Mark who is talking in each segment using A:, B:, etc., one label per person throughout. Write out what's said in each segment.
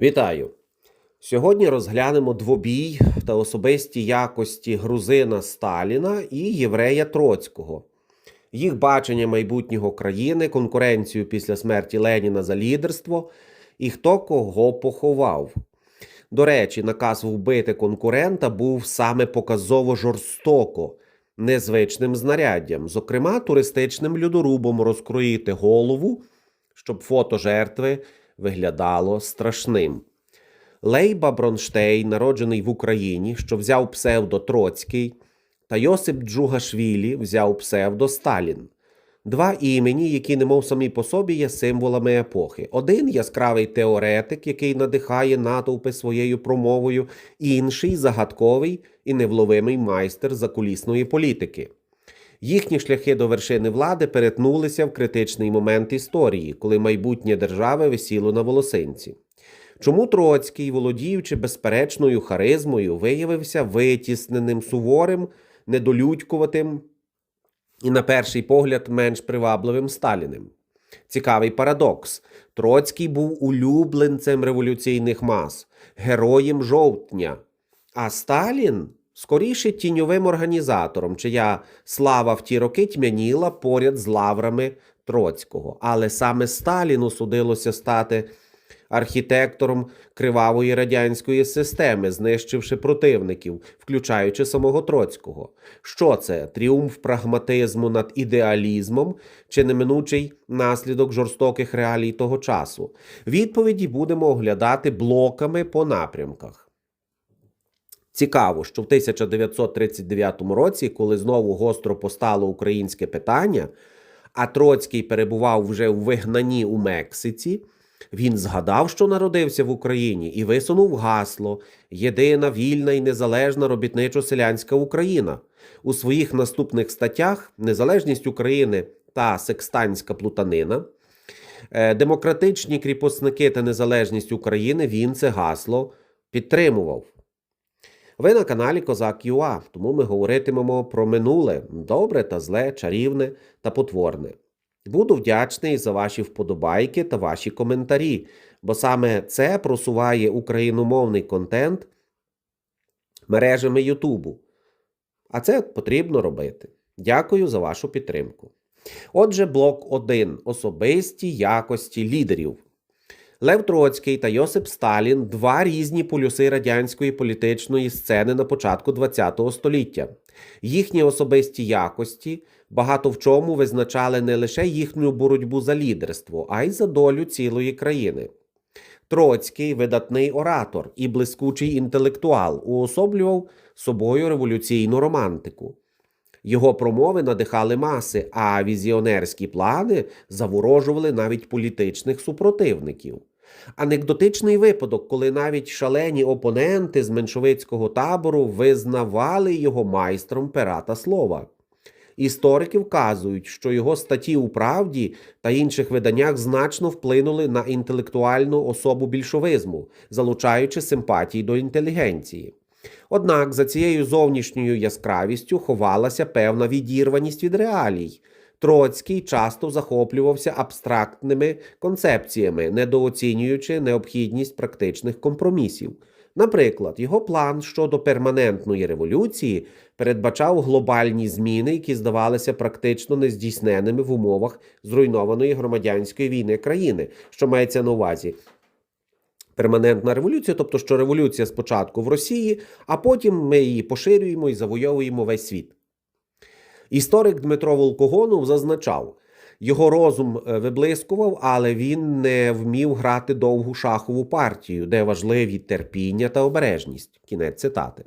A: Вітаю! Сьогодні розглянемо двобій та особисті якості грузина Сталіна і єврея Троцького, їх бачення майбутнього країни, конкуренцію після смерті Леніна за лідерство і хто кого поховав. До речі, наказ вбити конкурента був саме показово жорстоко, незвичним знаряддям, зокрема туристичним людорубом розкроїти голову, щоб фото жертви виглядало страшним. Лейба Бронштейн, народжений в Україні, що взяв псевдо Троцький, та Йосип Джугашвілі взяв псевдо Сталін. Два імені, які, немов самі по собі, є символами епохи. Один яскравий теоретик, який надихає натовпи своєю промовою, інший загадковий і невловимий майстер закулісної політики. Їхні шляхи до вершини влади перетнулися в критичний момент історії, коли майбутнє держави висіло на волосинці. Чому Троцький, володіючи безперечною харизмою, виявився витісненим, суворим, недолюдькуватим і, на перший погляд, менш привабливим Сталіним? Цікавий парадокс. Троцький був улюбленцем революційних мас, героєм жовтня, а Сталін скоріше тіньовим організатором, чия слава в ті роки тьмяніла поряд з лаврами Троцького. Але саме Сталіну судилося стати архітектором кривавої радянської системи, знищивши противників, включаючи самого Троцького. Що це? Тріумф прагматизму над ідеалізмом чи неминучий наслідок жорстоких реалій того часу? Відповіді будемо оглядати блоками по напрямках. Цікаво, що в 1939 році, коли знову гостро постало українське питання, а Троцький перебував вже у вигнанні у Мексиці, він згадав, що народився в Україні, і висунув гасло Єдина вільна і незалежна робітничо-селянська Україна. У своїх наступних статтях Незалежність України та Секстанська плутанина. е, Демократичні кріпосники та незалежність України він це гасло підтримував. Ви на каналі Козак ЮА, тому ми говоритимемо про минуле добре та зле, чарівне та потворне. Буду вдячний за ваші вподобайки та ваші коментарі, бо саме це просуває україномовний контент мережами Ютубу. А це потрібно робити. Дякую за вашу підтримку. Отже, блок 1. Особисті якості лідерів. Лев Троцький та Йосип Сталін два різні полюси радянської політичної сцени на початку ХХ століття. Їхні особисті якості багато в чому визначали не лише їхню боротьбу за лідерство, а й за долю цілої країни. Троцький, видатний оратор і блискучий інтелектуал, уособлював собою революційну романтику. Його промови надихали маси, а візіонерські плани заворожували навіть політичних супротивників. Анекдотичний випадок, коли навіть шалені опоненти з меншовицького табору визнавали його майстром пера та слова. Історики вказують, що його статті у правді та інших виданнях значно вплинули на інтелектуальну особу більшовизму, залучаючи симпатії до інтелігенції. Однак за цією зовнішньою яскравістю ховалася певна відірваність від реалій. Троцький часто захоплювався абстрактними концепціями, недооцінюючи необхідність практичних компромісів. Наприклад, його план щодо перманентної революції передбачав глобальні зміни, які здавалися практично нездійсненими в умовах зруйнованої громадянської війни країни, що мається на увазі перманентна революція, тобто що революція спочатку в Росії, а потім ми її поширюємо і завойовуємо весь світ. Історик Дмитро Волкогонов зазначав, його розум е, виблискував, але він не вмів грати довгу шахову партію, де важливі терпіння та обережність. Кінець цитати.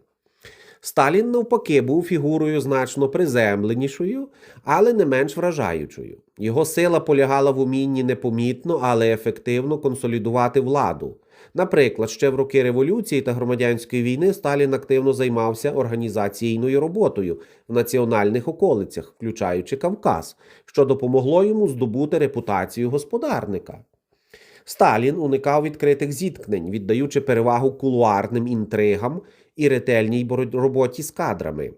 A: Сталін, навпаки, був фігурою значно приземленішою, але не менш вражаючою. Його сила полягала в умінні непомітно, але ефективно консолідувати владу. Наприклад, ще в роки революції та громадянської війни Сталін активно займався організаційною роботою в національних околицях, включаючи Кавказ, що допомогло йому здобути репутацію господарника. Сталін уникав відкритих зіткнень, віддаючи перевагу кулуарним інтригам і ретельній роботі з кадрами.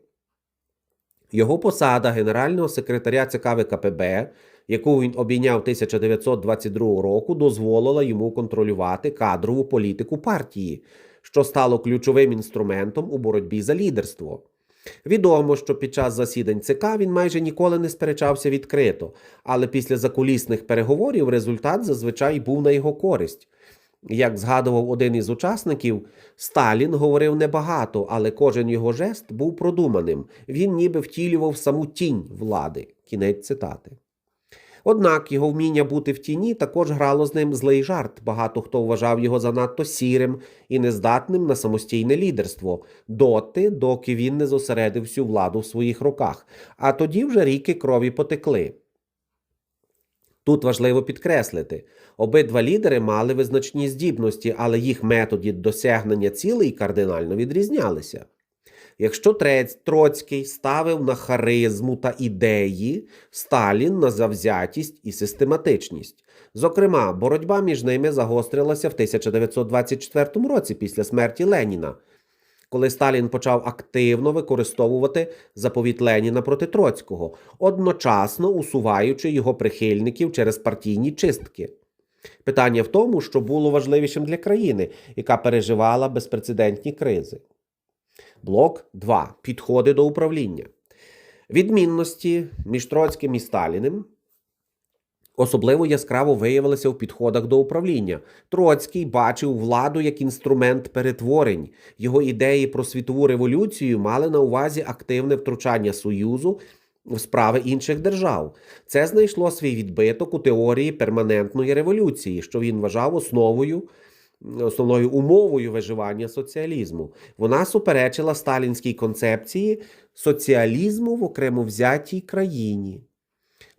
A: Його посада генерального секретаря ЦК ВКПБ, яку він обійняв 1922 року, дозволила йому контролювати кадрову політику партії, що стало ключовим інструментом у боротьбі за лідерство. Відомо, що під час засідань ЦК він майже ніколи не сперечався відкрито, але після закулісних переговорів результат зазвичай був на його користь. Як згадував один із учасників, Сталін говорив небагато, але кожен його жест був продуманим. Він ніби втілював саму тінь влади. Кінець цитати. Однак його вміння бути в тіні також грало з ним злий жарт. Багато хто вважав його занадто сірим і нездатним на самостійне лідерство, доти, доки він не зосередив всю владу в своїх руках. А тоді вже ріки крові потекли. Тут важливо підкреслити, обидва лідери мали визначні здібності, але їх методи досягнення цілей кардинально відрізнялися. Якщо Троцький ставив на харизму та ідеї, Сталін на завзятість і систематичність. Зокрема, боротьба між ними загострилася в 1924 році після смерті Леніна, коли Сталін почав активно використовувати заповіт Леніна проти Троцького, одночасно усуваючи його прихильників через партійні чистки. Питання в тому, що було важливішим для країни, яка переживала безпрецедентні кризи. Блок 2. Підходи до управління. Відмінності між Троцьким і Сталіним особливо яскраво виявилися в підходах до управління. Троцький бачив владу як інструмент перетворень. Його ідеї про світову революцію мали на увазі активне втручання Союзу в справи інших держав. Це знайшло свій відбиток у теорії перманентної революції, що він вважав основою основною умовою виживання соціалізму. Вона суперечила сталінській концепції соціалізму в окремо взятій країні.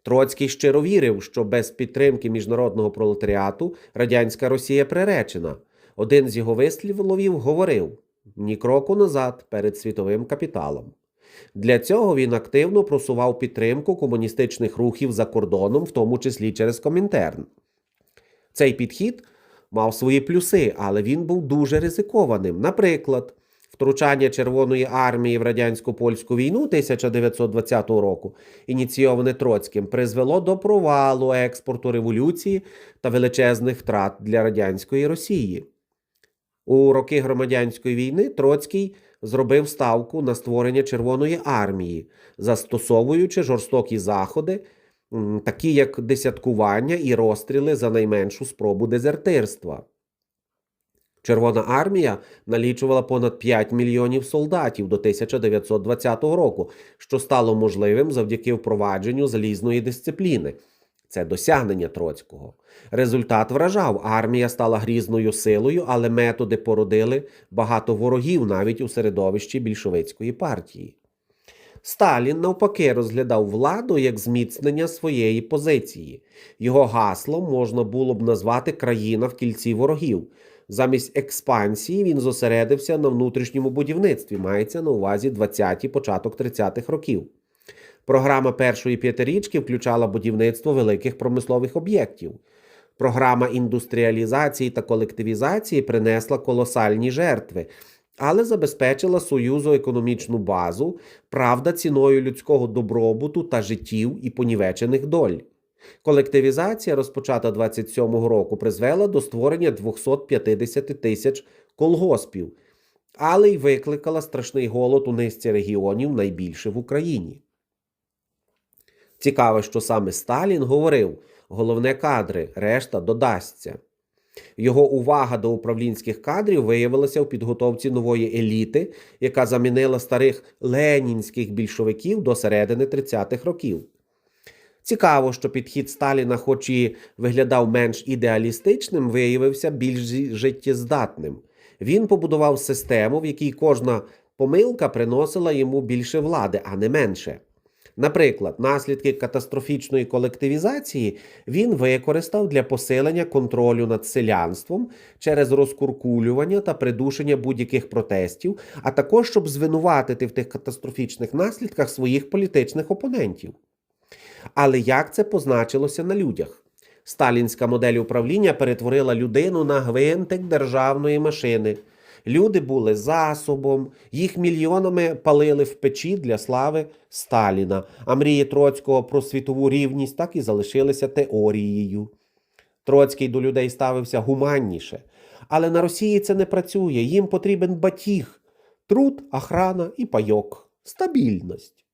A: Троцький щиро вірив, що без підтримки міжнародного пролетаріату радянська Росія приречена. Один з його висловів говорив: ні кроку назад перед світовим капіталом. Для цього він активно просував підтримку комуністичних рухів за кордоном, в тому числі через Комінтерн. Цей підхід мав свої плюси, але він був дуже ризикованим. Наприклад, втручання Червоної армії в радянсько польську війну 1920 року, ініційоване Троцьким, призвело до провалу експорту революції та величезних втрат для радянської Росії. У роки громадянської війни Троцький зробив ставку на створення Червоної армії, застосовуючи жорстокі заходи такі як десяткування і розстріли за найменшу спробу дезертирства. Червона армія налічувала понад 5 мільйонів солдатів до 1920 року, що стало можливим завдяки впровадженню залізної дисципліни. Це досягнення Троцького. Результат вражав, армія стала грізною силою, але методи породили багато ворогів навіть у середовищі більшовицької партії. Сталін навпаки розглядав владу як зміцнення своєї позиції. Його гаслом можна було б назвати країна в кільці ворогів. Замість експансії він зосередився на внутрішньому будівництві, мається на увазі 20-ті, початок 30-х років. Програма першої п'ятирічки включала будівництво великих промислових об'єктів. Програма індустріалізації та колективізації принесла колосальні жертви але забезпечила Союзу економічну базу, правда, ціною людського добробуту та життів і понівечених доль. Колективізація, розпочата 27-го року, призвела до створення 250 тисяч колгоспів, але й викликала страшний голод у низці регіонів найбільше в Україні. Цікаво, що саме Сталін говорив: головне кадри, решта додасться. Його увага до управлінських кадрів виявилася в підготовці нової еліти, яка замінила старих ленінських більшовиків до середини 30-х років. Цікаво, що підхід Сталіна, хоч і виглядав менш ідеалістичним, виявився більш життєздатним. Він побудував систему, в якій кожна помилка приносила йому більше влади, а не менше. Наприклад, наслідки катастрофічної колективізації він використав для посилення контролю над селянством через розкуркулювання та придушення будь-яких протестів, а також щоб звинуватити в тих катастрофічних наслідках своїх політичних опонентів. Але як це позначилося на людях? Сталінська модель управління перетворила людину на гвинтик державної машини. Люди були засобом, їх мільйонами палили в печі для слави Сталіна. А мрії Троцького про світову рівність так і залишилися теорією. Троцький до людей ставився гуманніше. Але на Росії це не працює. Їм потрібен батіг, труд, охрана і пайок, стабільність.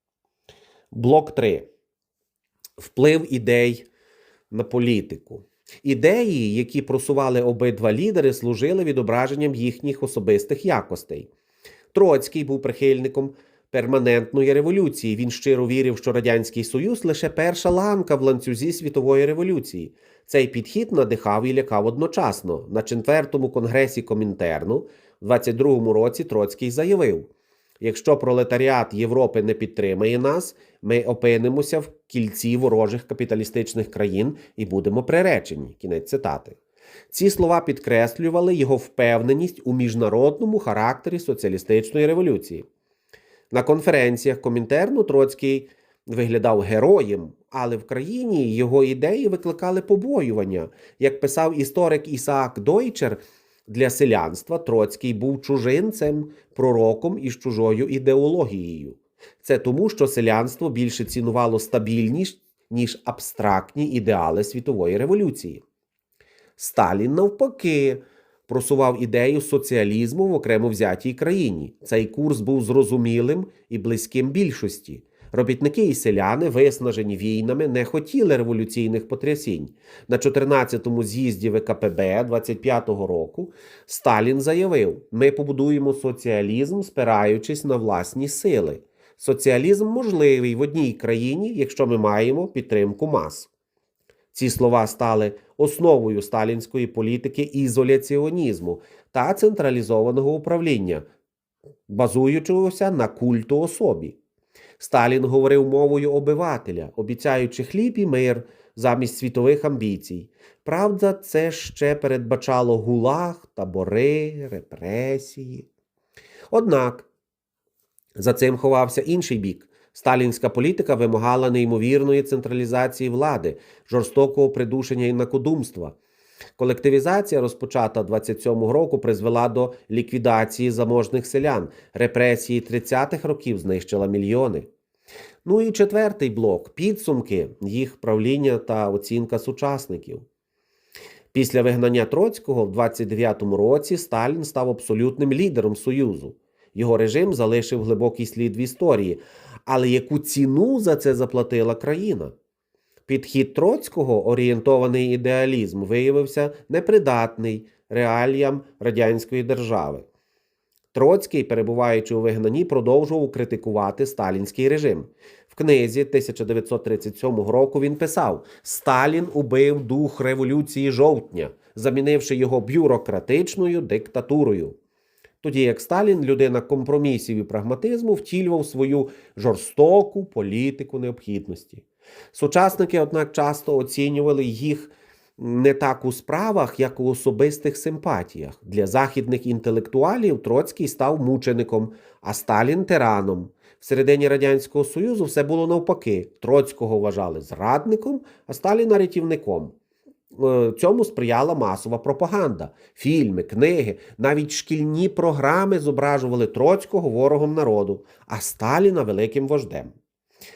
A: Блок 3. Вплив ідей на політику. Ідеї, які просували обидва лідери, служили відображенням їхніх особистих якостей. Троцький був прихильником перманентної революції. Він щиро вірив, що Радянський Союз лише перша ланка в ланцюзі світової революції. Цей підхід надихав і лякав одночасно. На четвертому конгресі Комінтерну в 22-му році Троцький заявив: якщо пролетаріат Європи не підтримає нас, ми опинимося в кільці ворожих капіталістичних країн і будемо приречені. Кінець цитати. Ці слова підкреслювали його впевненість у міжнародному характері соціалістичної революції. На конференціях Комінтерну Троцький виглядав героєм, але в країні його ідеї викликали побоювання. Як писав історик Ісаак Дойчер, для селянства Троцький був чужинцем, пророком із чужою ідеологією. Це тому, що селянство більше цінувало стабільність, ніж абстрактні ідеали світової революції. Сталін, навпаки, просував ідею соціалізму в окремо взятій країні. Цей курс був зрозумілим і близьким більшості. Робітники і селяни, виснажені війнами, не хотіли революційних потрясінь. На 14-му з'їзді ВКПБ 25-го року Сталін заявив: ми побудуємо соціалізм, спираючись на власні сили. Соціалізм можливий в одній країні, якщо ми маємо підтримку мас. Ці слова стали основою сталінської політики ізоляціонізму та централізованого управління, базуючогося на культу особі. Сталін говорив мовою обивателя, обіцяючи хліб і мир замість світових амбіцій. Правда, це ще передбачало гулаг, табори, репресії. Однак за цим ховався інший бік. Сталінська політика вимагала неймовірної централізації влади, жорстокого придушення і накодумства. Колективізація, розпочата 27-го року, призвела до ліквідації заможних селян. Репресії 30-х років знищила мільйони. Ну і четвертий блок підсумки їх правління та оцінка сучасників. Після вигнання Троцького в 29-му році Сталін став абсолютним лідером Союзу. Його режим залишив глибокий слід в історії, але яку ціну за це заплатила країна? Підхід Троцького, орієнтований ідеалізм, виявився непридатний реаліям радянської держави. Троцький, перебуваючи у вигнанні, продовжував критикувати сталінський режим. В книзі 1937 року він писав: Сталін убив дух революції жовтня, замінивши його бюрократичною диктатурою. Тоді як Сталін, людина компромісів і прагматизму, втілював свою жорстоку політику необхідності. Сучасники, однак, часто оцінювали їх не так у справах, як у особистих симпатіях. Для західних інтелектуалів Троцький став мучеником, а Сталін тираном. Всередині Радянського Союзу все було навпаки. Троцького вважали зрадником, а Сталіна рятівником. Е, Цьому сприяла масова пропаганда. Фільми, книги, навіть шкільні програми зображували Троцького ворогом народу, а Сталіна великим вождем.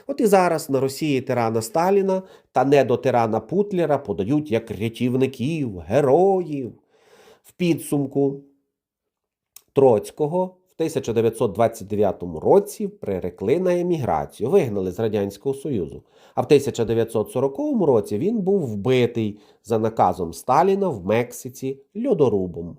A: От і зараз на Росії тирана Сталіна та недотирана Путлера подають як рятівників, героїв. В підсумку Троцького в 1929 році прирекли на еміграцію, вигнали з Радянського Союзу. А в 1940 році він був вбитий за наказом Сталіна в Мексиці льодорубом.